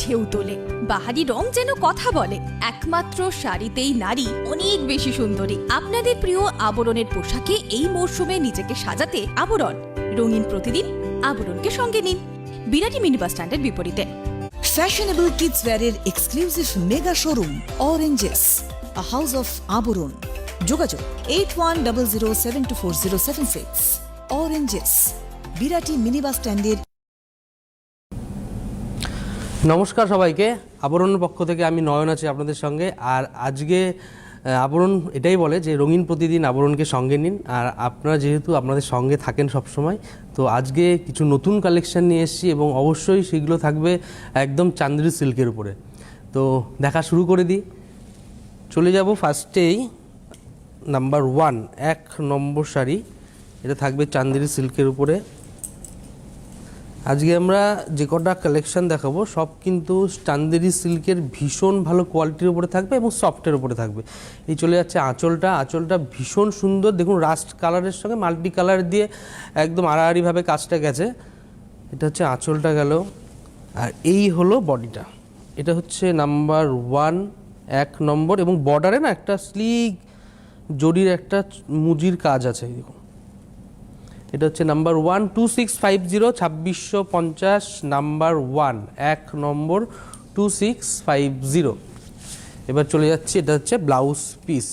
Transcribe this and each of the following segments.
ঢেউ তোলে। বাহারি রং যেন কথা বলে। একমাত্র শাড়িতেই নারী অনেক বেশি সুন্দরী। আপনাদের প্রিয় আবরণের পোশাকে এই মরশুমে নিজেকে সাজাতে আবরণ। রঙিন প্রতিদিন আবরণকে সঙ্গে নিন। বিরাটি মিনি বাস স্ট্যান্ডের বিপরীতে। ফ্যাশনেবল wear এর exclusive mega showroom Oranges, a house of আবরণ। যোগাযোগ eight one double zero seven two four zero seven six oranges Birati mini bus স্ট্যান্ডের নমস্কার সবাইকে। আবরণের পক্ষ থেকে আমি নয়ন আছি আপনাদের সঙ্গে। আর আজকে আবরণ এটাই বলে যে, রঙিন প্রতিদিন আবরণকে সঙ্গে নিন। আর আপনারা যেহেতু আপনাদের সঙ্গে থাকেন সব সময় তো আজকে কিছু নতুন কালেকশন নিয়ে এসেছি এবং অবশ্যই সেগুলো থাকবে একদম চান্দ্রি সিল্কের উপরে। তো দেখা শুরু করে দিই। চলে যাব ফার্স্টেই নাম্বার ওয়ান এক নম্বর শাড়ি। এটা থাকবে চান্দেরি সিল্কের উপরে। আজকে আমরা যে কটা কালেকশন দেখাবো, সব কিন্তু চান্দেরি সিল্কের ভীষণ ভালো কোয়ালিটির উপরে থাকবে এবং সফটের উপরে থাকবে। এই চলে যাচ্ছে আঁচলটা। আঁচলটা ভীষণ সুন্দর। দেখুন রাস্ট কালারের সঙ্গে মাল্টি কালার দিয়ে একদম আড়াআড়িভাবে কাজটা গেছে। এটা হচ্ছে আঁচলটা গেল। আর এই হলো বডিটা এটা হচ্ছে নাম্বার ওয়ান এক নম্বর এবং বর্ডারে না একটা স্লিক জরির একটা মুজির কাজ আছে, দেখুন। এটা হচ্ছে number one two six five zero ছাব্বিশশো পঞ্চাশ নাম্বার ওয়ান এক নম্বর টু সিক্স ফাইভ জিরো এবার চলে যাচ্ছে, এটা হচ্ছে ব্লাউজ পিস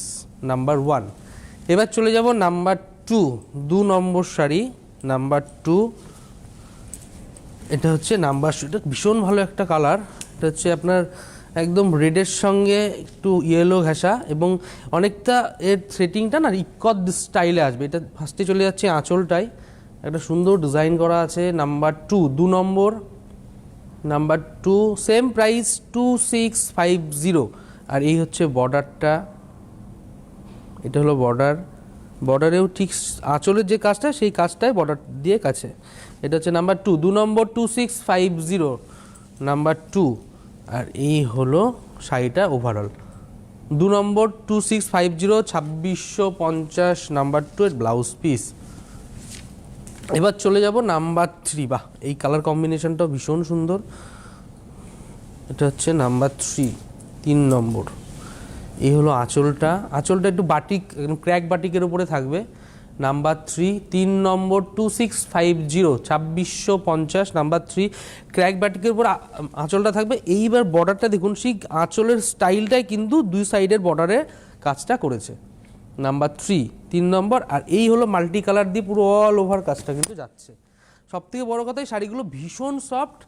নাম্বার ওয়ান এবার চলে যাব নাম্বার টু দু নম্বর শাড়ি নাম্বার টু এটা হচ্ছে নাম্বার এটা ভীষণ ভালো একটা কালার এটা হচ্ছে আপনার একদম রেডের সঙ্গে একটু ইয়েলো ঘেঁষা এবং অনেকটা এর থ্রেটিংটা না ইকদ স্টাইলে আসবে। এটা ফার্স্টে চলে যাচ্ছে আঁচলটাই একটা সুন্দর ডিজাইন করা আছে। নাম্বার টু দু নম্বর। Number two same price two six five zero আর এই হচ্ছে বর্ডারটা এটা হলো বর্ডার বর্ডারেও ঠিক আঁচলের যে কাজটা, সেই কাজটাই বর্ডার দিয়ে কাছে। এটা হচ্ছে নাম্বার টু দু নম্বর two six five zero number two আর এই হলো শাড়িটা ওভারঅল দু নম্বর টু সিক্স ফাইভ জিরো ছাব্বিশশো পঞ্চাশ নাম্বার টু এর ব্লাউজ পিস এবার চলে যাব নাম্বার থ্রি বাহ, এই কালার কম্বিনেশনটাও ভীষণ সুন্দর। এটা হচ্ছে নাম্বার থ্রি তিন নম্বর। এই হলো আঁচলটা। আঁচলটা একটু বাটিক ক্র্যাক বাটিকের উপরে থাকবে। নাম্বার থ্রি, তিন নম্বর টু সিক্স ফাইভ জিরো, ছাব্বিশশো পঞ্চাশ, নাম্বার থ্রি, ক্র্যাক ব্যাটিকের উপর আঁচলটা থাকবে। এইবার বর্ডারটা দেখুন, সেই আঁচলের স্টাইলটাই কিন্তু দুই সাইডের বর্ডারে কাজটা করেছে। নাম্বার থ্রি, তিন নম্বর, আর এই হলো মাল্টি কালার দিয়ে পুরো অল ওভার কাজটা কিন্তু যাচ্ছে। সব থেকে বড় কথা, এই শাড়িগুলো ভীষণ সফট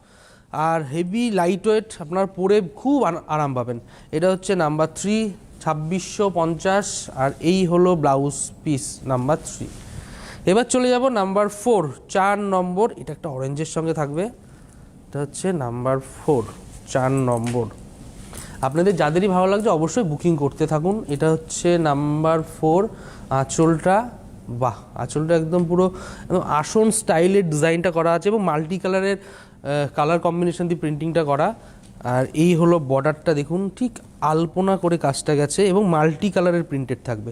আর হেভি লাইট ওয়েট আপনার পরে খুব আরাম পাবেন। এটা হচ্ছে নাম্বার থ্রি ছাব্বিশশো পঞ্চাশ আর এই হলো ব্লাউজ পিস নাম্বার থ্রি। এবার চলে যাব নাম্বার ফোর, চার নম্বর, এটা একটা অরেঞ্জের সঙ্গে থাকবে। এটা হচ্ছে নাম্বার ফোর, চার নম্বর। আপনাদের যাদেরই ভালো লাগছে অবশ্যই বুকিং করতে থাকুন। এটা হচ্ছে নাম্বার ফোর, আঁচলটা, বাহ, আঁচলটা একদম পুরো একদম আসন স্টাইলের ডিজাইনটা করা আছে এবং মাল্টি কালারের কালার কম্বিনেশন দিয়ে প্রিন্টিংটা করা। আর এই হলো বর্ডারটা দেখুন, ঠিক আলপনা করে কাজটা গেছে এবং মাল্টি কালারের প্রিন্টেড থাকবে।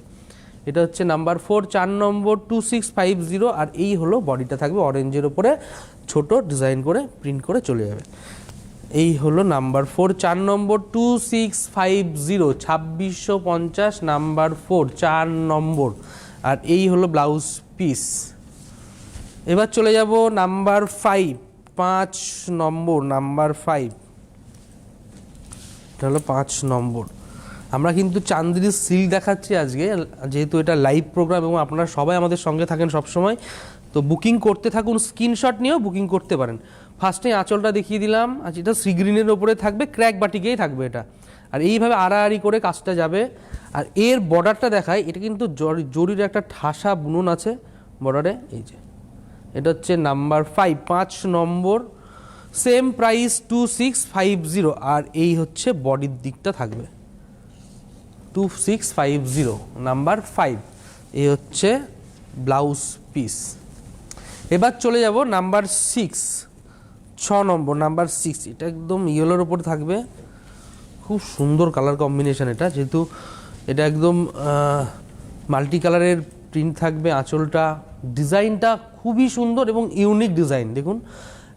এটা হচ্ছে নাম্বার ফোর, চার নম্বর, টু সিক্স ফাইভ জিরো, আর এই হলো বডিটা থাকবে অরেঞ্জের ওপরে, ছোট ডিজাইন করে প্রিন্ট করে চলে যাবে। এই হলো নাম্বার ফোর, চার নম্বর, টু সিক্স ফাইভ জিরো, ছাব্বিশশো পঞ্চাশ নাম্বার ফোর, চার নম্বর, আর এই হলো ব্লাউজ পিস। এবার চলে যাব নাম্বার ফাইভ, পাঁচ নম্বর, নাম্বার ফাইভ। এটা হলো পাঁচ নম্বর। আমরা কিন্তু চান্দ্রি সিল দেখাচ্ছি আজকে, যেহেতু এটা লাইভ প্রোগ্রাম এবং আপনারা সবাই আমাদের সঙ্গে থাকেন সবসময়, তো বুকিং করতে থাকুন স্ক্রিনশট নিয়েও বুকিং করতে পারেন। ফার্স্টে আঁচলটা দেখিয়ে দিলাম আজ এটা সি গ্রিনের ওপরে থাকবে ক্র্যাক বাটিকেই থাকবে এটা। আর এইভাবে আড়াআড়ি করে কাজটা যাবে। আর এর বর্ডারটা দেখায় এটা কিন্তু জরি- জরির একটা ঠাসা বুনন আছে বর্ডারে এই যে। এটা হচ্ছে নাম্বার ফাইভ পাঁচ নম্বর। Same price two six five zero আর এই হচ্ছে বডির দিকটা থাকবে। Two six five zero number five এই হচ্ছে ব্লাউজ পিস এবার চলে যাব নাম্বার সিক্স ছ নম্বর নাম্বার সিক্স এটা একদম ইয়েলোর ওপর থাকবে। খুব সুন্দর কালার কম্বিনেশন এটা, যেহেতু এটা একদম মাল্টি কালারের প্রিন্ট থাকবে আঁচলটা। ডিজাইনটা খুবই সুন্দর এবং ইউনিক ডিজাইন দেখুন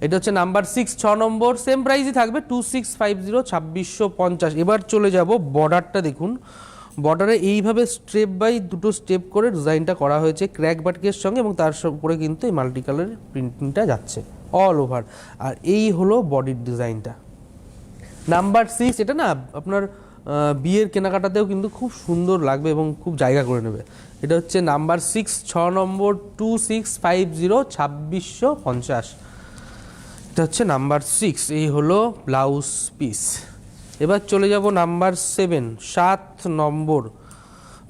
এটা হচ্ছে নাম্বার সিক্স ছ নম্বর সেম প্রাইসই থাকবে টু সিক্স ফাইভ জিরো ছাব্বিশশো পঞ্চাশ। এবার চলে যাব বর্ডারটা দেখুন। বর্ডারে এইভাবে স্টেপ বাই দুটো স্টেপ করে ডিজাইনটা করা হয়েছে ক্র্যাক বাটকের সঙ্গে এবং তার উপরে কিন্তু এই মাল্টি কালারের প্রিন্টিংটা যাচ্ছে অল ওভার আর এই হলো বডির ডিজাইনটা নাম্বার সিক্স এটা না আপনার বিয়ের কেনাকাটাতেও কিন্তু খুব সুন্দর লাগবে এবং খুব জায়গা করে নেবে। এটা হচ্ছে নাম্বার সিক্স ছ নম্বর টু সিক্স ফাইভ জিরো ছাব্বিশশো পঞ্চাশ। এটা হচ্ছে নাম্বার সিক্স, এই হলো ব্লাউজ পিস। এবার চলে যাব নাম্বার সেভেন, সাত নম্বর।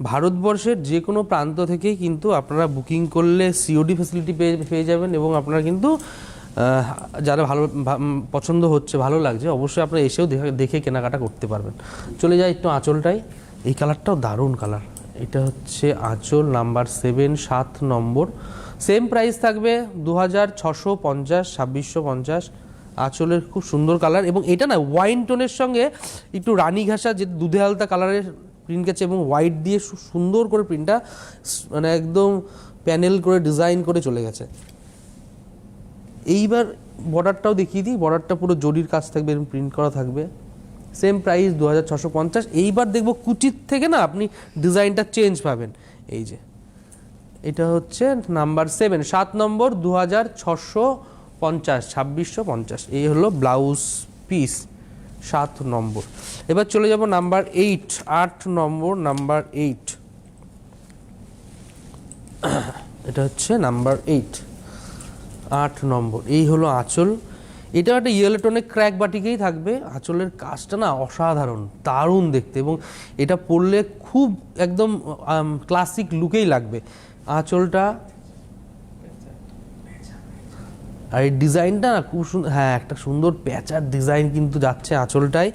ভারতবর্ষের যে কোনো প্রান্ত থেকেই কিন্তু আপনারা বুকিং করলে সিওডি ফেসিলিটি পেয়ে পেয়ে যাবেন এবং আপনারা কিন্তু যারা ভালো পছন্দ হচ্ছে, ভালো লাগছে, অবশ্যই আপনারা এসেও দেখে কেনাকাটা করতে পারবেন। চলে যাই একটু আঁচলটাই এই কালারটাও দারুণ কালার। এটা হচ্ছে আঁচল নাম্বার সেভেন, সাত নম্বর। সেম প্রাইস থাকবে দু হাজার ছশো পঞ্চাশ, ছাব্বিশশো পঞ্চাশ। আঁচলের খুব সুন্দর কালার এবং এটা না ওয়াইন টোনের সঙ্গে একটু রানী ঘাসা যে দুধে আলতা কালারের প্রিন্ট গেছে এবং হোয়াইট দিয়ে সুন্দর করে প্রিন্টটা মানে একদম প্যানেল করে ডিজাইন করে চলে গেছে। এইবার বর্ডারটাও দেখিয়ে দিই বর্ডারটা পুরো জরির কাজ থাকবে এরকম প্রিন্ট করা থাকবে। সেম প্রাইস দু এইবার দেখব কুচির থেকে না আপনি ডিজাইনটা চেঞ্জ পাবেন। এই যে। এটা হচ্ছে নাম্বার সেভেন সাত নম্বর দু হাজার ছশো পঞ্চাশ, ছাব্বিশশো পঞ্চাশ। এই হলো ব্লাউজ পিস সাত নম্বর। এবার চলে যাব নাম্বার এইট আট নম্বর, নাম্বার এইট এটা হচ্ছে নাম্বার এইট আট নম্বর। এই হলো আঁচল। এটা একটা ইয়েলোটনের ক্র্যাক বাটিকেই থাকবে। আঁচলের কাজটা না অসাধারণ, দারুণ দেখতে এবং এটা পরলে খুব একদম ক্লাসিক লুকেই লাগবে। আঁচলটা? আর এই ডিজাইনটা না খুব সুন্দর হ্যাঁ একটা সুন্দর প্যাচার ডিজাইন কিন্তু যাচ্ছে আঁচলটায়।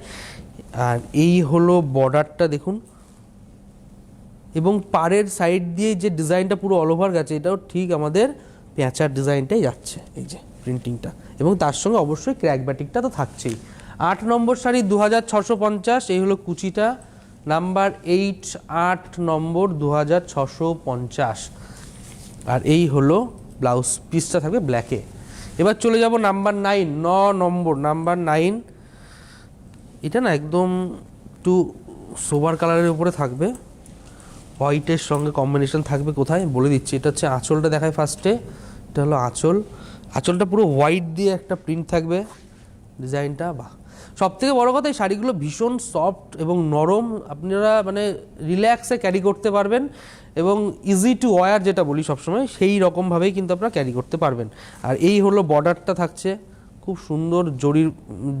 আর এই হলো বর্ডারটা দেখুন। এবং পাড়ের সাইড দিয়ে যে ডিজাইনটা পুরো অল ওভার গেছে, এটাও ঠিক আমাদের প্যাঁচার ডিজাইনটাই যাচ্ছে, এই যে প্রিন্টিংটা এবং তার সঙ্গে অবশ্যই ক্র্যাক ব্যাটিকটা তো থাকছেই। আট নম্বর শাড়ি দু হাজার ছশো পঞ্চাশ, এই হলো কুচিটা। নাম্বার এইট আট নম্বর দু হাজার ছশো পঞ্চাশ। আর এই হলো ব্লাউজ পিসটা থাকবে ব্ল্যাকে এবার চলে যাব নাম্বার নাইন ন নম্বর। নাম্বার নাইন এটা না একদম একটু সোবার কালারের উপরে থাকবে। হোয়াইটের সঙ্গে কম্বিনেশন থাকবে কোথায়? বলে দিচ্ছি, এটা হচ্ছে আঁচলটা দেখায় ফার্স্টে এটা হলো আঁচল। আঁচলটা পুরো হোয়াইট দিয়ে একটা প্রিন্ট থাকবে ডিজাইনটা বাহ! সব থেকে বড়ো কথা, এই শাড়িগুলো ভীষণ সফট এবং নরম। আপনারা মানে রিল্যাক্সে ক্যারি করতে পারবেন। এবং ইজি টু ওয়ার যেটা বলি সবসময়, সেই রকমভাবেই কিন্তু আপনারা ক্যারি করতে পারবেন। আর এই হলো বর্ডারটা থাকছে, খুব সুন্দর জরির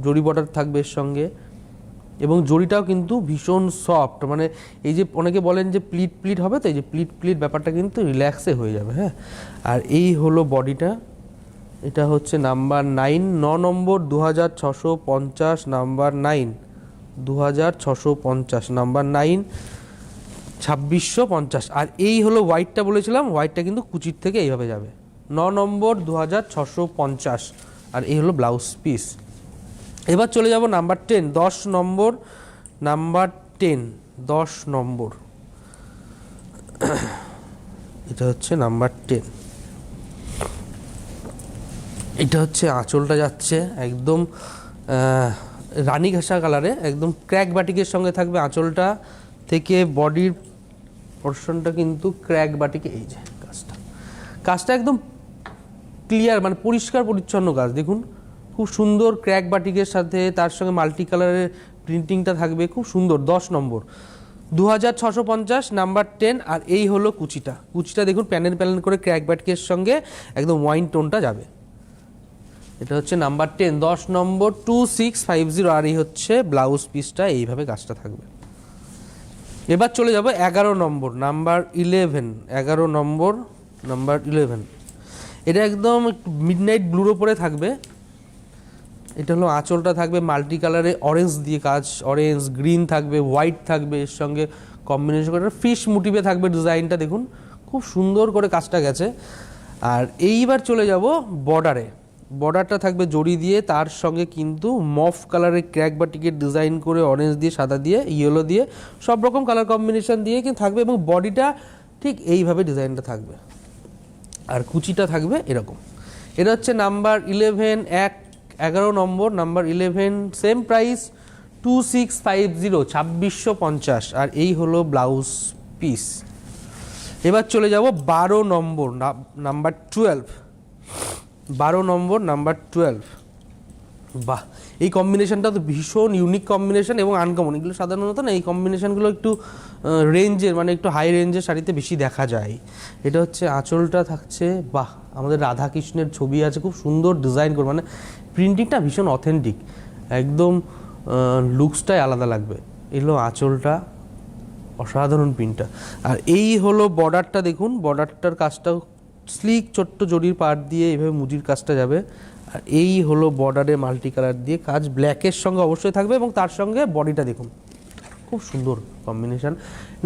জরি বর্ডার থাকবে এর সঙ্গে। এবং জরিটাও কিন্তু ভীষণ সফট মানে এই যে অনেকে বলেন যে প্লিট প্লিট হবে তো, এই যে প্লিট প্লিট ব্যাপারটা কিন্তু রিল্যাক্সে হয়ে যাবে হ্যাঁ? আর এই হলো বডিটা এটা হচ্ছে নাম্বার নাইন ন নম্বর দু হাজার ছশো পঞ্চাশ নাম্বার নাইন দু হাজার ছশো পঞ্চাশ নাম্বার নাইন ছাব্বিশশো পঞ্চাশ। আর এই হলো হোয়াইটটা বলেছিলাম হোয়াইটটা কিন্তু কুচির থেকে এইভাবে যাবে। ন নম্বর দু হাজার ছশো পঞ্চাশ, আর এই হলো ব্লাউজ পিস এবার চলে যাব নাম্বার টেন দশ নম্বর নাম্বার টেন দশ নম্বর। এটা হচ্ছে নাম্বার টেন এটা হচ্ছে আঁচলটা যাচ্ছে একদম রানী ঘাসা কালারে একদম ক্র্যাক বাটিকের সঙ্গে থাকবে আঁচলটা, থেকে বডির পোর্শনটা কিন্তু ক্র্যাক বাটিকে, এই যে কাজটা। কাজটা একদম ক্লিয়ার মানে পরিষ্কার পরিচ্ছন্ন কাজ। দেখুন, খুব সুন্দর ক্র্যাক বাটিকের সাথে তার সঙ্গে মাল্টি কালারের প্রিন্টিংটা থাকবে, খুব সুন্দর, দশ নম্বর। দু হাজার ছশো পঞ্চাশ নাম্বার টেন আর এই হলো কুচিটা। কুচিটা দেখুন, প্যানেল প্যানেল করে ক্র্যাক বাটিকের সঙ্গে একদম ওয়াইন টোনটা যাবে। এটা হচ্ছে নাম্বার টেন দশ নম্বর টু সিক্স ফাইভ জিরো আর এই হচ্ছে ব্লাউজ পিসটা এইভাবে কাজটা থাকবে। এবার চলে যাব এগারো নম্বর নাম্বার ইলেভেন এগারো নম্বর নাম্বার ইলেভেন এটা একদম মিডনাইট ব্লুর ওপরে থাকবে। এটা হলো আঁচলটা থাকবে মাল্টি কালারে অরেঞ্জ দিয়ে কাজ অরেঞ্জ গ্রিন থাকবে হোয়াইট থাকবে, এর সঙ্গে কম্বিনেশন করে ফিশ মোটিভে থাকবে ডিজাইনটা দেখুন। খুব সুন্দর করে কাজটা গেছে। আর এইবার চলে যাব বর্ডারে বর্ডারটা থাকবে জড়ি দিয়ে, তার সঙ্গে কিন্তু মফ কালারের ক্র্যাক বা টিকিট ডিজাইন করে অরেঞ্জ দিয়ে, সাদা দিয়ে ইয়েলো দিয়ে, সব রকম কালার কম্বিনেশন দিয়ে কিন্তু থাকবে এবং বডিটা ঠিক এইভাবে ডিজাইনটা থাকবে। আর কুচিটা থাকবে এরকম। এটা হচ্ছে নাম্বার ইলেভেন এক, এগারো নম্বর number eleven same price two six five zero ছাব্বিশশো পঞ্চাশ। আর এই হলো ব্লাউজ পিস এবার চলে যাব বারো নম্বর নাম্বার টুয়েলভ বারো নম্বর, নাম্বার টুয়েলভ বাহ, এই কম্বিনেশনটা তো ভীষণ ইউনিক কম্বিনেশন এবং আনকমন এগুলো সাধারণত না, এই কম্বিনেশনগুলো একটু রেঞ্জের মানে একটু হাই রেঞ্জের শাড়িতে বেশি দেখা যায়। এটা হচ্ছে, আঁচলটা থাকছে, বাহ, আমাদের রাধা কৃষ্ণের ছবি আছে, খুব সুন্দর ডিজাইন করে মানে প্রিন্টিংটা ভীষণ অথেন্টিক একদম লুকসটাই আলাদা লাগবে। এগুলো আঁচলটা, অসাধারণ প্রিন্টটা আর এই হলো বর্ডারটা দেখুন বর্ডারটার কাজটা স্লিক ছোট্ট জরির পার্ট দিয়ে এভাবে মুজির কাজটা যাবে। আর এই হলো বর্ডারে মাল্টি কালার দিয়ে কাজ। ব্ল্যাকের সঙ্গে অবশ্যই থাকবে এবং তার সঙ্গে বডিটা দেখুন। খুব সুন্দর কম্বিনেশন।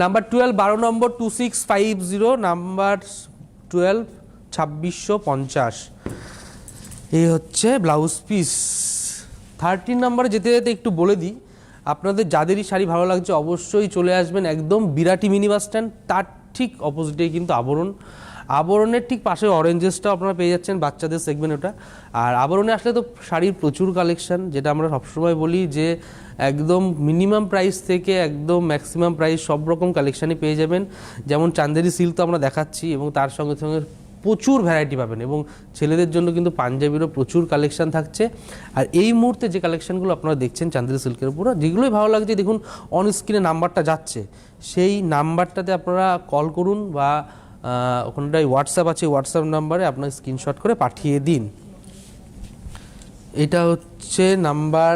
নাম্বার টুয়েলভ, বারো নম্বর two six five zero, number twelve ছাব্বিশশো পঞ্চাশ। এই হচ্ছে ব্লাউজ পিস। থার্টিন নম্বরে যেতে যেতে একটু বলে দিই, আপনাদের যাদেরই শাড়ি ভালো লাগছে অবশ্যই চলে আসবেন একদম বিরাটি মিনি বাস স্ট্যান্ড। তার ঠিক অপোজিটেই কিন্তু আবরণ। আবরণের ঠিক পাশে অরেঞ্জেসটাও আপনারা পেয়ে যাচ্ছেন বাচ্চাদের সেগমেন্ট ওটা। আর আবরণে আসলে তো শাড়ির প্রচুর কালেকশন যেটা আমরা সবসময় বলি যে একদম মিনিমাম প্রাইস থেকে একদম ম্যাক্সিমাম প্রাইস সব রকম কালেকশানই পেয়ে যাবেন। যেমন চান্দেরি সিল্ক তো আমরা দেখাচ্ছি এবং তার সঙ্গে সঙ্গে প্রচুর ভ্যারাইটি পাবেন এবং ছেলেদের জন্য কিন্তু পাঞ্জাবিরও প্রচুর কালেকশান থাকছে। আর এই মুহূর্তে যে কালেকশানগুলো আপনারা দেখছেন চান্দেরি সিল্কের উপর, যেগুলোই ভালো লাগছে, দেখুন অন স্ক্রিনে নাম্বারটা যাচ্ছে। সেই নাম্বারটাতে আপনারা কল করুন বা ওখানটায় হোয়াটসঅ্যাপ আছে হোয়াটসঅ্যাপ নাম্বারে আপনার স্ক্রিনশট করে পাঠিয়ে দিন। এটা হচ্ছে নাম্বার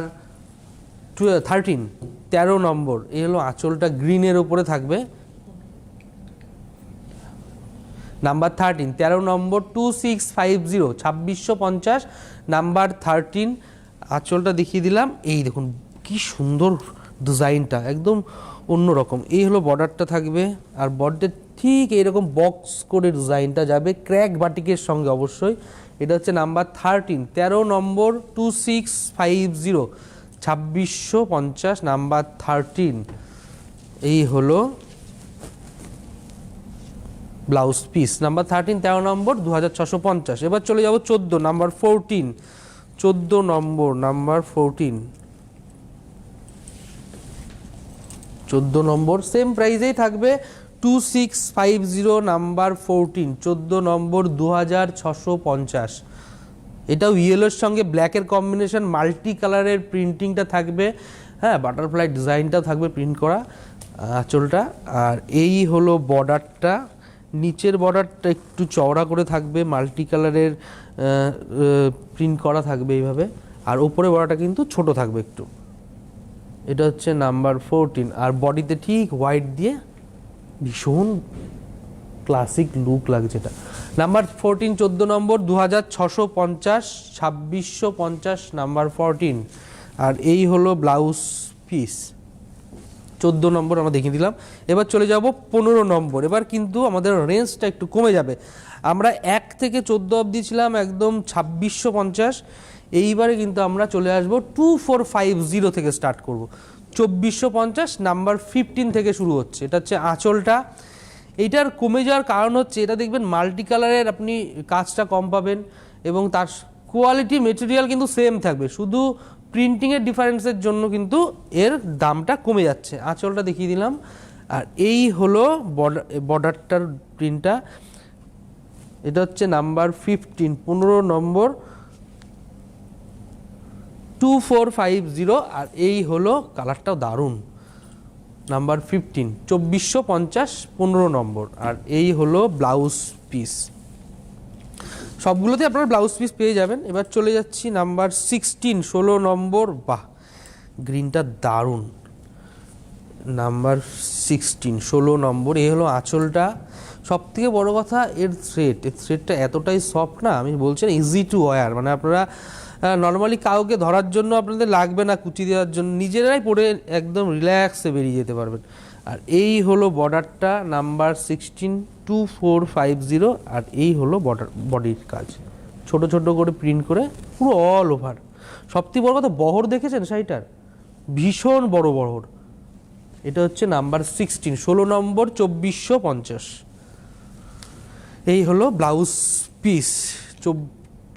টু থার্টিন তেরো নম্বর। এই হলো আঁচলটা গ্রিনের ওপরে থাকবে। নাম্বার থার্টিন তেরো নম্বর টু সিক্স ফাইভ জিরো ছাব্বিশশো পঞ্চাশ। নাম্বার থার্টিন আঁচলটা দেখিয়ে দিলাম। এই দেখুন, কি সুন্দর ডিজাইনটা একদম অন্যরকম। এই হলো বর্ডারটা থাকবে, আর বর্ডার ঠিক এইরকম বক্স করে ডিজাইনটা যাবে ক্র্যাক বাটিকের সঙ্গে অবশ্যই। এটা হচ্ছে নাম্বার থার্টিন তেরো নম্বর টু সিক্স ফাইভ জিরো ছাব্বিশশো পঞ্চাশ নাম্বার থার্টিন এই হলো ব্লাউজ পিস নাম্বার থার্টিন তেরো নম্বর দু হাজার ছশো পঞ্চাশ। এবার চলে যাব চোদ্দ নাম্বার ফোরটিন চোদ্দ নম্বর নাম্বার ফোরটিন চোদ্দ নম্বর সেম প্রাইজেই থাকবে। Two six five zero number fourteen চোদ্দ নম্বর দু হাজার ছশো পঞ্চাশ। এটাও ইয়েলোর সঙ্গে ব্ল্যাকের কম্বিনেশন মাল্টি কালারের প্রিন্টিংটা থাকবে। হ্যাঁ বাটারফ্লাই ডিজাইনটাও থাকবে প্রিন্ট করা আঁচলটা। আর এই হলো বর্ডারটা নিচের বর্ডারটা একটু চওড়া করে থাকবে মাল্টি কালারের প্রিন্ট করা থাকবে এইভাবে। আর ওপরে বর্ডারটা কিন্তু ছোট থাকবে একটু। এটা হচ্ছে নাম্বার ফোরটিন আর বডিতে ঠিক হোয়াইট দিয়ে ভীষণ ক্লাসিক লুক লাগছে এটা নাম্বার ফোরটিন চোদ্দ নম্বর দু হাজার ছশো পঞ্চাশ, ছাব্বিশশো পঞ্চাশ নাম্বার ফোরটিন আর এই হলো ব্লাউজ পিস চোদ্দ নম্বর আমরা দেখিয়ে দিলাম। এবার চলে যাব পনেরো নম্বর। এবার কিন্তু আমাদের রেঞ্জটা একটু কমে যাবে। আমরা এক থেকে চোদ্দ অবধি ছিলাম একদম ছাব্বিশশো পঞ্চাশ। এইবারে কিন্তু আমরা চলে আসব টু ফোর ফাইভ জিরো থেকে স্টার্ট করব। চব্বিশশো পঞ্চাশ নাম্বার ফিফটিন থেকে শুরু হচ্ছে। এটা হচ্ছে আঁচলটা। এইটার কমে যাওয়ার কারণ হচ্ছে, এটা দেখবেন মাল্টি কালারের আপনি কাজটা কম পাবেন এবং তার কোয়ালিটি মেটেরিয়াল কিন্তু সেম থাকবে। শুধু প্রিন্টিংয়ের ডিফারেন্সের জন্য কিন্তু এর দামটা কমে যাচ্ছে। আঁচলটা দেখিয়ে দিলাম। আর এই হলো বর্ডার বর্ডারটার প্রিন্টটা এটা হচ্ছে নাম্বার ফিফটিন পনেরো নম্বর টু ফোর ফাইভ জিরো আর এই হলো কালারটাও দারুণ। নাম্বার ফিফটিন চব্বিশশো পঞ্চাশ পনেরো নম্বর। আর এই হলো ব্লাউজ পিস সবগুলোতে আপনারা ব্লাউজ পিস পেয়ে যাবেন। এবার চলে যাচ্ছি নাম্বার সিক্সটিন ষোলো নম্বর। বাহ গ্রিনটা দারুণ। নাম্বার সিক্সটিন ষোলো নম্বর। এই হলো আঁচলটা। সব থেকে বড়ো কথা, এর থ্রেড এর থ্রেডটা এতটাই সফট না, আমি বলছি ইজি টু ওয়্যার মানে আপনারা নর্মালি কাউকে ধরার জন্য আপনাদের লাগবে না, কুচি দেওয়ার জন্য। নিজেরাই পরে একদম রিল্যাক্সে বেরিয়ে যেতে পারবেন। আর এই হলো বর্ডারটা number sixteen two four five zero আর এই হলো বর্ডার বডির কাজ। ছোট ছোট করে প্রিন্ট করে পুরো অল ওভার সবথেকে বড় কথা, বহর দেখেছেন শাড়িটার? ভীষণ বড় বহর। এটা হচ্ছে নাম্বার সিক্সটিন ষোলো নম্বর চব্বিশশো পঞ্চাশ। এই হলো ব্লাউজ পিস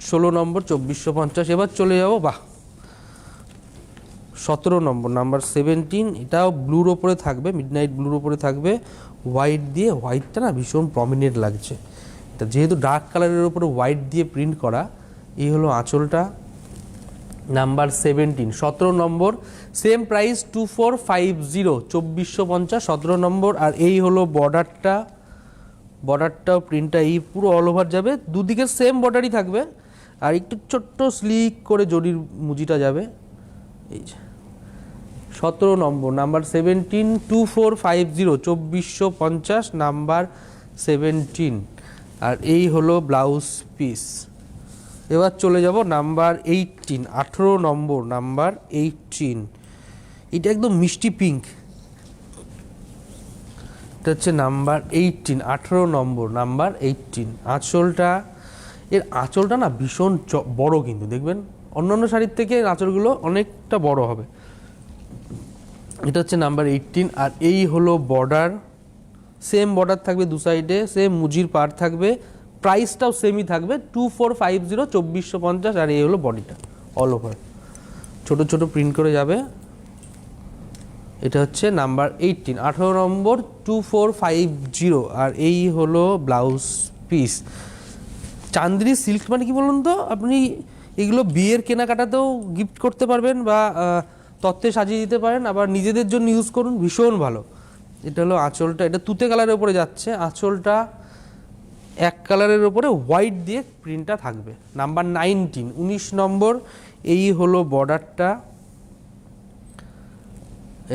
ষোলো নম্বর, চব্বিশশো পঞ্চাশ। এবার চলে যাব, বাহ। সতেরো নম্বর, নাম্বার সেভেন্টিন, এটাও ব্লুর ওপরে থাকবে, মিডনাইট ব্লুর ওপরে থাকবে। হোয়াইট দিয়ে, হোয়াইটটা না ভীষণ প্রমিনেন্ট লাগছে। এটা যেহেতু ডার্ক কালারের ওপরে হোয়াইট দিয়ে প্রিন্ট করা, এই হলো আঁচলটা। নাম্বার সেভেন্টিন, সতেরো নম্বর, same price two four five zero, চব্বিশশো পঞ্চাশ, সতেরো নম্বর। আর এই হলো বর্ডারটা, বর্ডারটাও প্রিন্টটা এই পুরো অল ওভার যাবে। দুদিকে সেম বর্ডারই থাকবে। আর একটু ছোট্ট স্লিক করে জরির মুজিটা যাবে। এই যে, সতেরো নম্বর number seventeen two four five zero চব্বিশশো পঞ্চাশ নাম্বার সেভেন্টিন আর এই হলো ব্লাউজ পিস এবার চলে যাব নাম্বার এইটিন আঠেরো নম্বর নাম্বার এইটিন এটা একদম মিষ্টি পিঙ্ক এটা হচ্ছে নাম্বার এইটিন আঠেরো নম্বর নাম্বার এইটিন আঁচলটা এর আঁচলটা না ভীষণ বড় কিন্তু, দেখবেন? অন্যান্য শাড়ির থেকে এর আঁচলগুলো অনেকটা বড় হবে। এটা হচ্ছে নাম্বার এইটিন আর এই হলো বর্ডার সেম বর্ডার থাকবে দু সাইডে সেম মুজির পার থাকবে। প্রাইসটাও সেমই থাকবে টু ফোর ফাইভ জিরো চব্বিশশো পঞ্চাশ, আর এই হলো বডিটা অল ওভার ছোট ছোট প্রিন্ট করে যাবে। এটা হচ্ছে নাম্বার এইটিন আঠারো নম্বর টু ফোর ফাইভ জিরো আর এই হলো ব্লাউজ পিস চান্দ্রি সিল্ক মানে কি বলুন তো? আপনি এগুলো বিয়ের কেনাকাটাতেও গিফট করতে পারবেন বা তত্ত্বে সাজিয়ে দিতে পারেন। আবার নিজেদের জন্য ইউজ করুন, ভীষণ ভালো। এটা হলো আঁচলটা, এটা তুতে কালারের উপরে যাচ্ছে। আঁচলটা এক কালারের উপরে হোয়াইট দিয়ে প্রিন্টটা থাকবে। নাম্বার নাইনটিন উনিশ নম্বর, এই হলো বর্ডারটা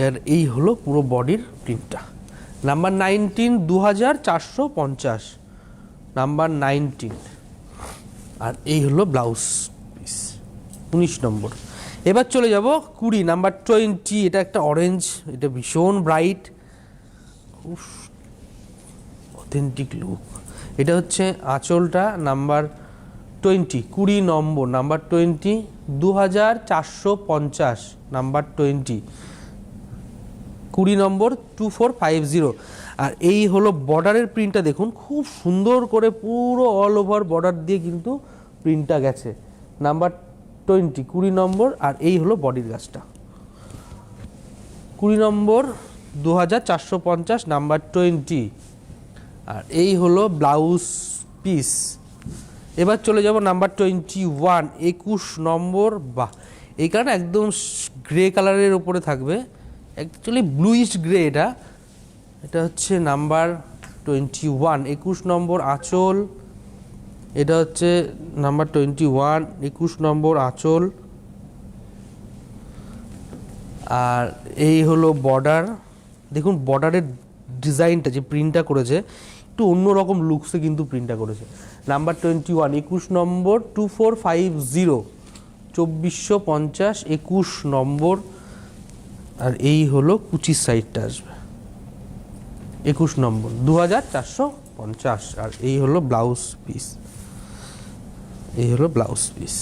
এর এই হলো পুরো বডির প্রিন্টটা নাম্বার নাইনটিন দু হাজার চারশো পঞ্চাশ। নাম্বার নাইনটিন আর এই হলো ব্লাউজ পিস উনিশ নম্বর। এবার চলে যাব কুড়ি, নাম্বার টোয়েন্টি, এটা একটা অরেঞ্জ এটা ভীষণ ব্রাইট অথেন্টিক লুক এটা হচ্ছে আঁচলটা নাম্বার টোয়েন্টি, কুড়ি নম্বর, নাম্বার টোয়েন্টি দু হাজার চারশো পঞ্চাশ, নাম্বার টোয়েন্টি। কুড়ি নম্বর, টু ফোর ফাইভ জিরো। আর এই হলো বর্ডারের প্রিন্টটা দেখুন, খুব সুন্দর করে পুরো অল ওভার বর্ডার দিয়ে কিন্তু প্রিন্টটা গেছে। নাম্বার টোয়েন্টি কুড়ি নম্বর আর এই হলো বডির গাছটা। কুড়ি নম্বর দু হাজার চারশো পঞ্চাশ নাম্বার টোয়েন্টি আর এই হলো ব্লাউজ পিস এবার চলে যাব নাম্বার টোয়েন্টি ওয়ান একুশ নম্বর, বাহ! এই কারণে একদম গ্রে কালারের ওপরে থাকবে। অ্যাকচুয়ালি ব্লুইশ গ্রে এটা। এটা হচ্ছে নাম্বার টোয়েন্টি ওয়ান একুশ নম্বর আঁচল। এটা হচ্ছে নাম্বার টোয়েন্টি ওয়ান, একুশ নম্বর আঁচল। আর এই হলো বর্ডার দেখুন বর্ডারের ডিজাইনটা যে প্রিন্টটা করেছে, একটু অন্যরকম লুকসে কিন্তু প্রিন্টটা করেছে। নাম্বার টোয়েন্টি ওয়ান, একুশ নম্বর টু ফোর ফাইভ জিরো, চব্বিশশো পঞ্চাশ, একুশ নম্বর। আর এই হলো কুচির সাইডটা আসবে। একুশ নম্বর দু হাজার চারশো পঞ্চাশ। আর এই হলো ব্লাউজ পিস এই হলো ব্লাউজ পিস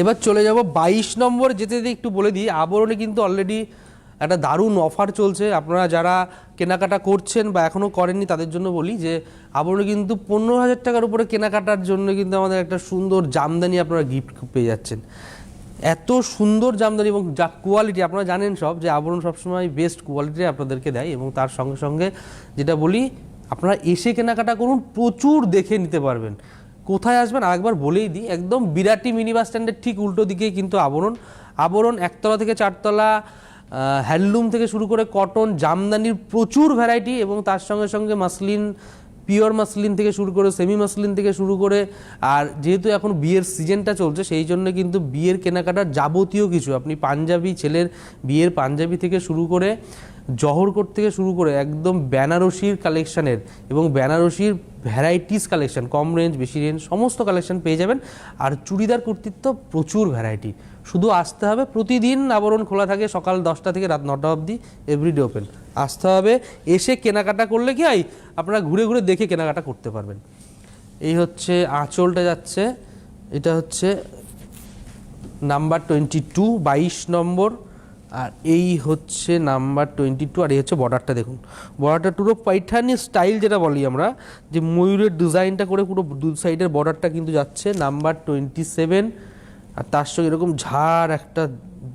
এবার চলে যাব বাইশ নম্বর যেতে যেতে একটু বলে দিই, আবরণে কিন্তু অলরেডি একটা দারুণ অফার চলছে। আপনারা যারা কেনাকাটা করছেন বা এখনও করেননি তাদের জন্য বলি যে, আবরণে কিন্তু পনেরো হাজার টাকার উপরে কেনাকাটার জন্য কিন্তু আমাদের একটা সুন্দর জামদানি আপনারা গিফট পেয়ে যাচ্ছেন। এত সুন্দর জামদানি এবং যা কোয়ালিটি আপনারা জানেন সব যে, আবরণ সবসময় বেস্ট কোয়ালিটি আপনাদেরকে দেয় এবং তার সঙ্গে সঙ্গে যেটা বলি, আপনারা এসে কেনাকাটা করুন, প্রচুর দেখে নিতে পারবেন। কোথায় আসবেন আরেকবার বলেই দিই, একদম বিরাটি মিনি বাস স্ট্যান্ডের ঠিক উল্টো দিকেই কিন্তু আবরণ। আবরণ একতলা থেকে চারতলা হ্যান্ডলুম থেকে শুরু করে কটন জামদানির প্রচুর ভ্যারাইটি এবং তার সঙ্গে সঙ্গে মাসলিন পিওর মাসলিন থেকে শুরু করে সেমি মাসলিন থেকে শুরু করে, আর যেহেতু এখন বিয়ের সিজনটা চলছে, সেই জন্য কিন্তু বিয়ের কেনাকাটার যাবতীয় কিছু, আপনি পাঞ্জাবি, ছেলের বিয়ের পাঞ্জাবি থেকে শুরু করে জহরকোট থেকে শুরু করে একদম বেনারসির কালেকশানের এবং বেনারসির ভ্যারাইটিস কালেকশন, কম রেঞ্জ, বেশি রেঞ্জ, সমস্ত কালেকশান পেয়ে যাবেন। আর চুড়িদার কুর্তির তো প্রচুর ভ্যারাইটি। শুধু আসতে হবে, প্রতিদিন আবরণ খোলা থাকে সকাল দশটা থেকে রাত নটা অবধি এভরিডে ওপেন আসতে হবে, এসে কেনাকাটা করলে কি হয়, আপনারা ঘুরে ঘুরে দেখে কেনাকাটা করতে পারবেন। এই হচ্ছে আঁচলটা যাচ্ছে, এটা হচ্ছে নাম্বার টোয়েন্টি টু বাইশ নম্বর। আর এই হচ্ছে নাম্বার টোয়েন্টি টু আর এই হচ্ছে বর্ডারটা দেখুন। বর্ডারটা পুরো পাইঠানি স্টাইল যেটা বলি আমরা, যে ময়ূরের ডিজাইনটা করে পুরো দু সাইডের বর্ডারটা কিন্তু যাচ্ছে, নাম্বার টোয়েন্টি সেভেন আর তার সঙ্গে এরকম ঝাড় একটা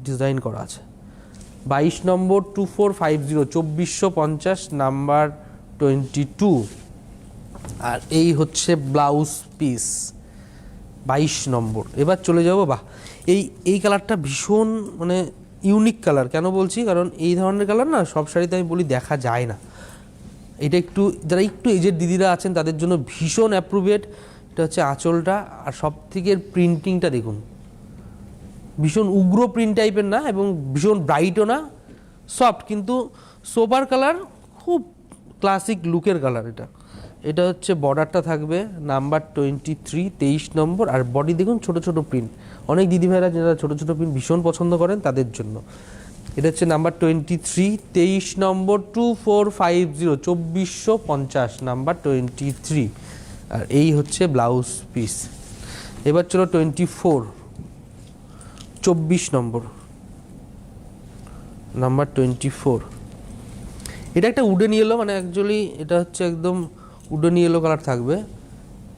ডিজাইন করা আছে। বাইশ নম্বর টু ফোর ফাইভ জিরো চব্বিশশো পঞ্চাশ, নাম্বার টোয়েন্টি টু আর এই হচ্ছে ব্লাউজ পিস বাইশ নম্বর। এবার চলে যাব, বাহ! এই এই কালারটা ভীষণ মানে ইউনিক কালার কেন বলছি? কারণ এই ধরনের কালার না সব শাড়িতে আমি বলি দেখা যায় না। এটা একটু, যারা একটু এজের দিদিরা আছেন, তাদের জন্য ভীষণ অ্যাপ্রোভিয়েট এটা হচ্ছে আঁচলটা আর সব থেকে প্রিন্টিংটা দেখুন। ভীষণ উগ্র প্রিন্ট টাইপের না এবং ভীষণ ব্রাইটও না সফট কিন্তু সোবার কালার খুব ক্লাসিক লুকের কালার এটা। এটা হচ্ছে বর্ডারটা থাকবে নাম্বার টোয়েন্টি থ্রি তেইশ নম্বর। আর বডি দেখুন, ছোট ছোট প্রিন্ট অনেক দিদিভাইরা যারা ছোটো ছোটো প্রিন্ট ভীষণ পছন্দ করেন তাদের জন্য। এটা হচ্ছে নাম্বার টোয়েন্টি থ্রি তেইশ নম্বর টু ফোর ফাইভ জিরো চব্বিশশো পঞ্চাশ, নাম্বার টোয়েন্টি থ্রি আর এই হচ্ছে ব্লাউজ পিস। এবার চলো টোয়েন্টি ফোর চব্বিশ নম্বর। নাম্বার টোয়েন্টি ফোর এটা একটা উডেন ইয়েলো মানে অ্যাকচুয়ালি এটা হচ্ছে একদম উডেন ইয়েলো কালার থাকবে।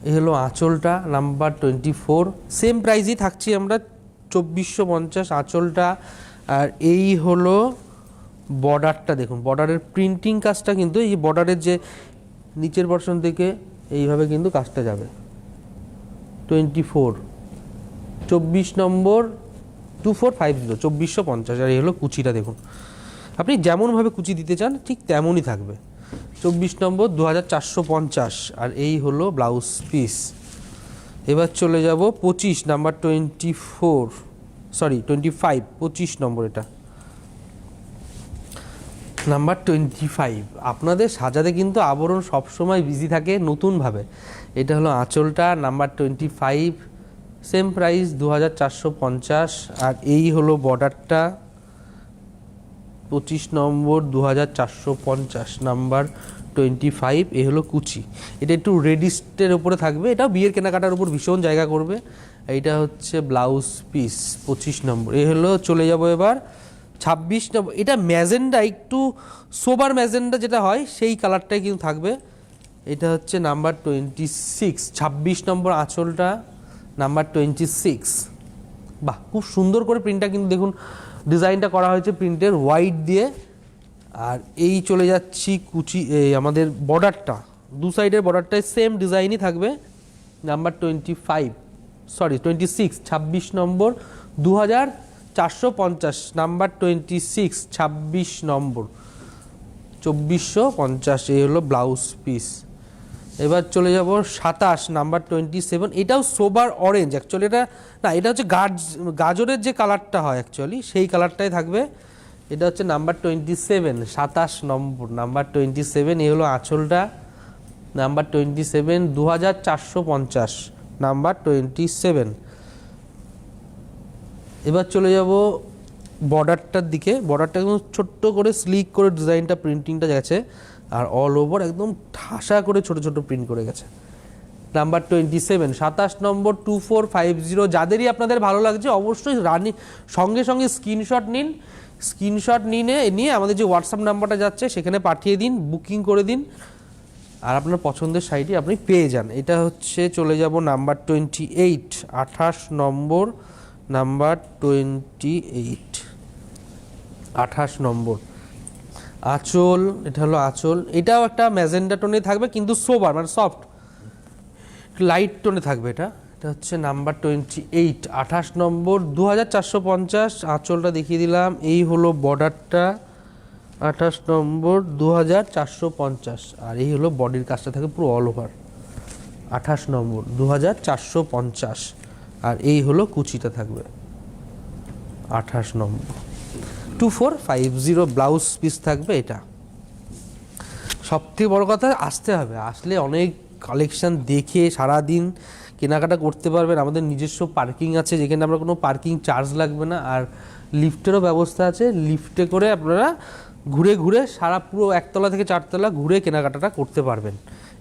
এ হলো আঁচলটা নাম্বার টোয়েন্টি ফোর সেম প্রাইজই থাকছি আমরা চব্বিশশো পঞ্চাশ আঁচলটা। আর এই হলো বর্ডারটা দেখুন বর্ডারের প্রিন্টিং কাজটা কিন্তু এই বর্ডারের যে নিচের পর্শন থেকে এইভাবে কিন্তু কাজটা যাবে। টোয়েন্টি ফোর চব্বিশ নম্বর টু ফোর ফাইভ জিরো চব্বিশশো পঞ্চাশ। আর এই হলো কুচিটা দেখুন। আপনি যেমনভাবে কুচি দিতে চান, ঠিক তেমনই থাকবে। চব্বিশ নম্বর দু হাজার চারশো পঞ্চাশ, আর এই হলো ব্লাউজ পিস। এবার চলে যাব পঁচিশ, number twenty four sorry twenty five পঁচিশ নম্বর এটা। নাম্বার টোয়েন্টি ফাইভ আপনাদের সাজাতে কিন্তু আবরণ সবসময় বিজি থাকে নতুনভাবে। এটা হলো আঁচলটা, number twenty five same price দু হাজার চারশো পঞ্চাশ, আর এই হলো বর্ডারটা পঁচিশ নম্বর দু হাজার চারশো পঞ্চাশ নাম্বার টোয়েন্টি ফাইভ এ হলো কুচি। এটা একটু রেডিস্টের উপরে থাকবে। এটাও বিয়ের কেনাকাটার উপর ভীষণ জায়গা করবে। এইটা হচ্ছে ব্লাউজ পিস পঁচিশ নম্বর। এ হলো চলে যাব এবার ছাব্বিশ নম্বর। এটা ম্যাজেন্ডা, একটু সোবার ম্যাজেন্ডা যেটা হয়, সেই কালারটাই কিন্তু থাকবে। এটা হচ্ছে নাম্বার টোয়েন্টি সিক্স ছাব্বিশ নম্বর আঁচলটা নাম্বার টোয়েন্টি সিক্স বাহ, খুব সুন্দর করে প্রিন্টটা কিন্তু দেখুন ডিজাইনটা করা হয়েছে প্রিন্টের হোয়াইট দিয়ে। আর এই চলে যাচ্ছি কুচি, এই আমাদের বর্ডারটা। দু সাইডের বর্ডারটায় সেম ডিজাইনই থাকবে। Number twenty five sorry twenty six ছাব্বিশ নম্বর। দু হাজার চারশো পঞ্চাশ নাম্বার টোয়েন্টি সিক্স ছাব্বিশ নম্বর। চব্বিশশো পঞ্চাশ, এই হলো ব্লাউজ পিস এবার চলে যাব সাতাশ নাম্বার টোয়েন্টি সেভেন এটাও সোবার অরেঞ্জ অ্যাকচুয়ালি এটা না, এটা হচ্ছে গাজ, গাজরের যে কালারটা হয় অ্যাকচুয়ালি সেই কালারটাই থাকবে। এটা হচ্ছে নাম্বার টোয়েন্টি সেভেন সাতাশ নম্বর। নাম্বার টোয়েন্টি সেভেন এই হলো আঁচলটা। নাম্বার টোয়েন্টি সেভেন দু হাজার চারশো পঞ্চাশ। নাম্বার টোয়েন্টি সেভেন এবার চলে যাব বর্ডারটার দিকে। বর্ডারটা একদম ছোট্ট করে স্লিক করে ডিজাইনটা প্রিন্টিংটা গেছে। আর অল ওভার একদম ঠাসা করে ছোট ছোট প্রিন্ট করে গেছে। নাম্বার টোয়েন্টি সেভেন সাতাশ নম্বর টু ফোর ফাইভ জিরো যাদেরই আপনাদের ভালো লাগছে অবশ্যই রানি, সঙ্গে সঙ্গে স্ক্রিনশট নিন। স্ক্রিনশট নিয়ে নিয়ে আমাদের যে হোয়াটসঅ্যাপ নাম্বারটা যাচ্ছে, সেখানে পাঠিয়ে দিন বুকিং করে দিন। আর আপনার পছন্দের শাড়িটি আপনি পেয়ে যান। এটা হচ্ছে চলে যাব নাম্বার টোয়েন্টি এইট আঠাশ নম্বর নাম্বার টোয়েন্টি এইট আঠাশ নম্বর। আঁচল, এটা হলো আঁচল। এটাও একটা ম্যাজেন্ডা টোনে থাকবে, কিন্তু সোবার মানে সফট। লাইট টোনে থাকবে এটা। এটা হচ্ছে নাম্বার টোয়েন্টি এইট, আঠাশ নম্বর দু হাজার চারশো পঞ্চাশ, আঁচলটা দেখিয়ে দিলাম। এই হলো বর্ডারটা, আঠাশ নম্বর দু হাজার চারশো পঞ্চাশ। আর এই হলো বডির কাজটা থাকে পুরো অল ওভার আঠাশ নম্বর দু হাজার চারশো পঞ্চাশ। আর এই হলো কুচিটা থাকবে, আঠাশ নম্বর। Two four five zero blouse piece থাকবে এটা। সবথেকে বড় কথা আসতে হবে, আসলে অনেক কালেকশন দেখে সারা দিন কেনাকাটা করতে পারবেন। আমাদের নিজস্ব পার্কিং আছে, যেখানে আমরা কোনো পার্কিং চার্জ লাগবে না। আর লিফটেরও ব্যবস্থা আছে লিফটে করে আপনারা ঘুরে ঘুরে সারা পুরো একতলা থেকে চারতলা ঘুরে কেনাকাটাটা করতে পারবেন।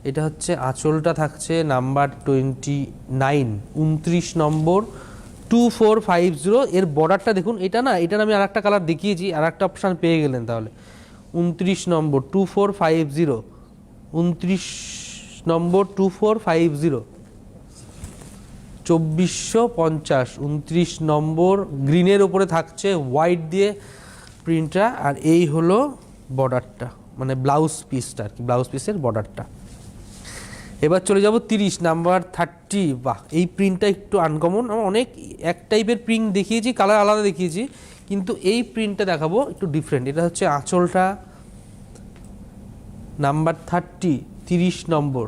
এটা হচ্ছে আঁচলটা থাকছে নাম্বার টোয়েন্টি নাইন উনত্রিশ নম্বর টু ফোর ফাইভ জিরো এর বর্ডারটা দেখুন, এটা না, এটার আমি আর একটা কালার দেখিয়েছি আর একটা অপশান পেয়ে গেলেন তাহলে। উনত্রিশ নম্বর টু ফোর ফাইভ জিরো উনত্রিশ নম্বর টু ফোর ফাইভ জিরো চব্বিশশো পঞ্চাশ, উনত্রিশ নম্বর গ্রিনের ওপরে থাকছে হোয়াইট দিয়ে প্রিন্টটা আর এই হলো বর্ডারটা মানে ব্লাউজ পিসটা আর কি ব্লাউজ পিসের বর্ডারটা এবার চলে যাব তিরিশ নাম্বার থার্টি বাহ, এই প্রিন্টটা একটু আনকমন আমার অনেক, এক টাইপের প্রিন্ট দেখিয়েছি কালার আলাদা দেখিয়েছি, কিন্তু এই প্রিন্টটা দেখাবো একটু ডিফারেন্ট এটা হচ্ছে আঁচলটা নাম্বার থার্টি তিরিশ নম্বর।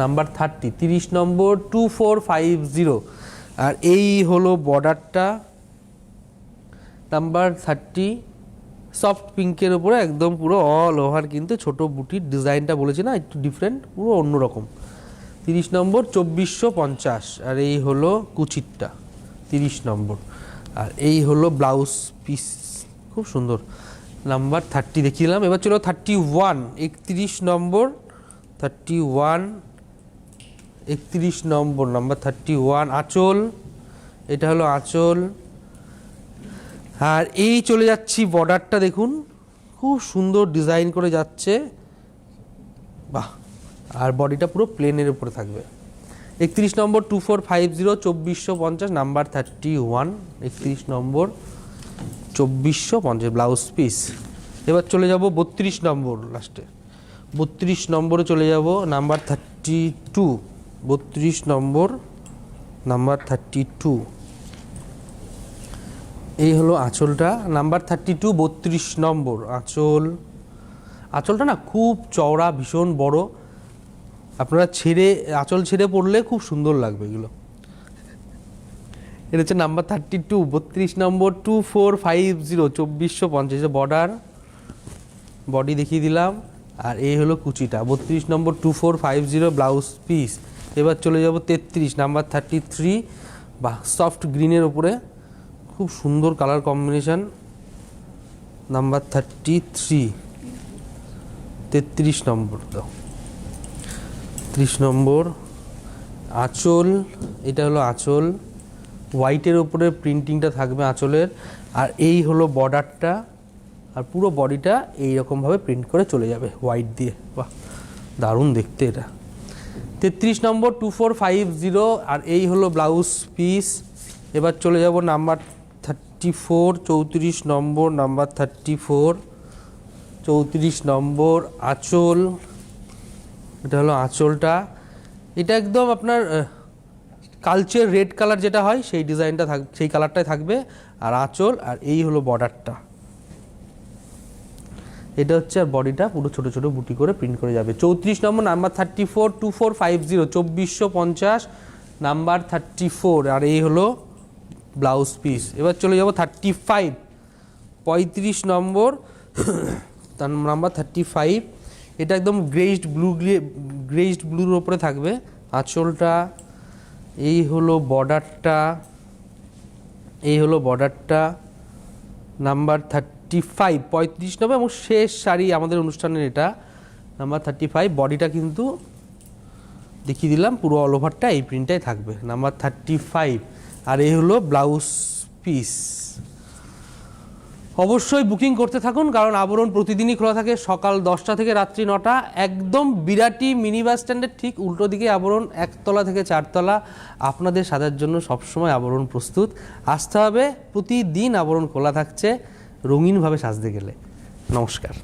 নাম্বার থার্টি তিরিশ নম্বর টু ফোর ফাইভ জিরো আর এই হলো বর্ডারটা নাম্বার থার্টি সফট পিঙ্কের উপরে একদম পুরো অল ওভার কিন্তু ছোট বুটির ডিজাইনটা বলেছি না, একটু ডিফারেন্ট পুরো অন্যরকম। তিরিশ নম্বর, চব্বিশশো পঞ্চাশ। আর এই হলো কুচিরটা, তিরিশ নম্বর। আর এই হলো ব্লাউজ পিস খুব সুন্দর। নাম্বার থার্টি দেখিয়ে দিলাম। এবার চলো থার্টি ওয়ান একত্রিশ নম্বর থার্টি ওয়ান একত্রিশ নম্বর নাম্বার থার্টি ওয়ান আঁচল। এটা হলো আঁচল। আর এই চলে যাচ্ছি বর্ডারটা দেখুন। খুব সুন্দর ডিজাইন করে যাচ্ছে। বাহ, আর বডিটা পুরো প্লেনের উপরে থাকবে। একত্রিশ নম্বর টু ফোর ফাইভ জিরো, চব্বিশশো পঞ্চাশ, নাম্বার থার্টি ওয়ান, একত্রিশ নম্বর চব্বিশশো পঞ্চাশ, ব্লাউজ পিস। এবার চলে যাব বত্রিশ নম্বর লাস্টে। বত্রিশ নম্বরে চলে যাব, নাম্বার থার্টি টু। বত্রিশ নম্বর, নাম্বার থার্টি টু। এই হলো আঁচলটা। নাম্বার থার্টি টু বত্রিশ নম্বর আঁচল। আঁচলটা না খুব চওড়া, ভীষণ বড়। আপনারা ছেড়ে, আঁচল ছেড়ে পড়লে খুব সুন্দর লাগবে এগুলো। এটা হচ্ছে নাম্বার থার্টি টু বত্রিশ নম্বর টু ফোর ফাইভ জিরো চব্বিশশো পঞ্চাশ বর্ডার বডি দেখিয়ে দিলাম। আর এই হলো কুচিটা, বত্রিশ নম্বর two four five zero blouse piece এবার চলে যাব তেত্রিশ, নাম্বার থার্টি থ্রি বা সফট গ্রিনের উপরে। খুব সুন্দর colour combination number thirty three তেত্রিশ নম্বর দাও। ত্রিশ নম্বর, আঁচল, এটা হলো আঁচল। হোয়াইটের ওপরে প্রিন্টিংটা থাকবে আঁচলের। আর এই হলো বর্ডারটা আর পুরো বডিটা এইরকমভাবে প্রিন্ট করে চলে যাবে হোয়াইট দিয়ে। বাহ, দারুণ দেখতে এটা। তেত্রিশ নম্বর টু ফোর ফাইভ জিরো আর এই হলো ব্লাউজ পিস এবার চলে যাব নাম্বার থার্টি ফোর চৌত্রিশ নম্বর নাম্বার থার্টি ফোর চৌত্রিশ নম্বর, আঁচল। এটা হলো আঁচলটা। এটা একদম আপনার কালচার রেড কালার যেটা হয়, সেই ডিজাইনটা থাক, সেই কালারটাই থাকবে। আর আঁচল, আর এই হলো বর্ডারটা এটা হচ্ছে আর বডিটা পুরো ছোট ছোট বুটি করে প্রিন্ট করে যাবে। চৌত্রিশ নম্বর number thirty four two four five zero চব্বিশশো পঞ্চাশ নাম্বার থার্টি ফোর আর এই হলো ব্লাউজ পিস। এবার চলে যাব থার্টি ফাইভ পঁয়ত্রিশ নম্বর, তার নাম্বার থার্টি ফাইভ এটা একদম গ্রেজড ব্লু গ্রেজড ব্লুর ওপরে থাকবে। আঁচলটা, এই হলো বর্ডারটা এই হলো বর্ডারটা নাম্বার থার্টি ফাইভ পঁয়ত্রিশ নম্বর এবং শেষ শাড়ি আমাদের অনুষ্ঠানের এটা। নাম্বার থার্টি ফাইভ বডিটা কিন্তু দেখিয়ে দিলাম, পুরো অল ওভারটা এই প্রিন্টটাই থাকবে। নাম্বার থার্টি ফাইভ আর এই হলো ব্লাউজ পিস। অবশ্যই বুকিং করতে থাকুন, কারণ আবরণ প্রতিদিনই খোলা থাকে সকাল দশটা থেকে রাত্রি নটা। একদম বিরাটি মিনি বাস স্ট্যান্ডের ঠিক উল্টো দিকে আবরণ, একতলা থেকে চারতলা। আপনাদের সাজার জন্য সবসময় আবরণ প্রস্তুত। আসতে হবে, প্রতিদিন আবরণ খোলা থাকছে রঙিনভাবে সাজতে গেলে। নমস্কার।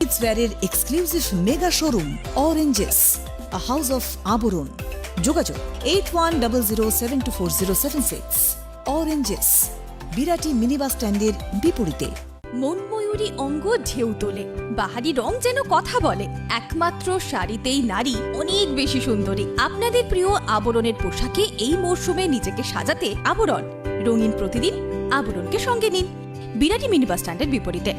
Kids exclusive mega showroom Oranges house of Abaran যোগাযোগ eight one double zero seven two four zero seven six Oranges Birati mini bus স্ট্যান্ডের বিপরীতে। মনময়ূরী অঙ্গ ঢেউ তোলে, বাহারি রং যেন কথা বলে। একমাত্র শাড়িতেই নারী অনেক বেশি সুন্দরী। আপনাদের প্রিয় আবরণের পোশাকে এই মরশুমে নিজেকে সাজাতে আবরণ। রঙিন প্রতিদিন আবরণকে সঙ্গে নিন। বিরাটি মিনি বাস স্ট্যান্ডের বিপরীতে।